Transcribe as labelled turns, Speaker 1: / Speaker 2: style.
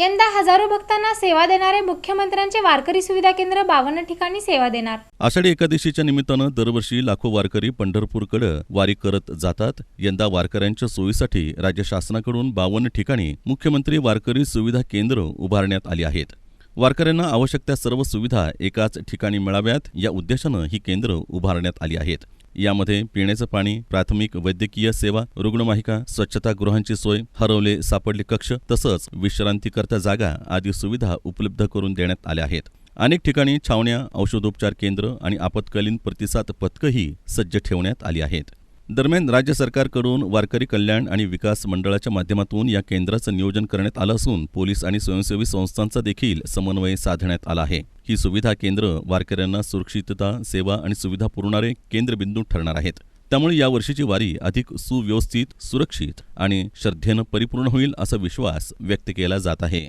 Speaker 1: यंदा हजारो भक्तांना सेवा देणारे मुख्यमंत्र्यांचे वारकरी सुविधा केंद्र बावन्न ठिकाणी सेवा देणार.
Speaker 2: आषाढी एकादशीच्या निमित्तानं दरवर्षी लाखो वारकरी पंढरपूरकडे वारी करत जातात. यंदा वारकऱ्यांच्या सोयीसाठी राज्य शासनाकडून बावन्न ठिकाणी मुख्यमंत्री वारकरी सुविधा केंद्र उभारण्यात आली आहेत. वारकऱ्यांना आवश्यक त्या सर्व सुविधा एकाच ठिकाणी मिळाव्यात या उद्देशानं ही केंद्र उभारण्यात आली आहेत. यामध्ये पिण्याचं पाणी प्राथमिक वैद्यकीय सेवा रुग्णवाहिका स्वच्छतागृहांची सोय हरवले सापडले कक्ष तसंच विश्रांतीकरता जागा आदी सुविधा उपलब्ध करून देण्यात आल्या आहेत. अनेक ठिकाणी छावण्या औषधोपचार केंद्र आणि आपत्कालीन प्रतिसाद पथकंही सज्ज ठेवण्यात आली आहेत. दरम्यान राज्य सरकारकडून वारकरी कल्याण आणि विकास मंडळाच्या माध्यमातून या केंद्राचं नियोजन करण्यात आलं असून पोलीस आणि स्वयंसेवी संस्थांचा देखील समन्वय साधण्यात आला आहे. ही सुविधा केंद्र वारकऱ्यांना सुरक्षितता सेवा आणि सुविधा पुरवणारे केंद्रबिंदू ठरणार आहेत. त्यामुळे या वर्षीची वारी अधिक सुव्यवस्थित सुरक्षित आणि श्रद्धेनं परिपूर्ण होईल असा विश्वास व्यक्त केला जात आहे.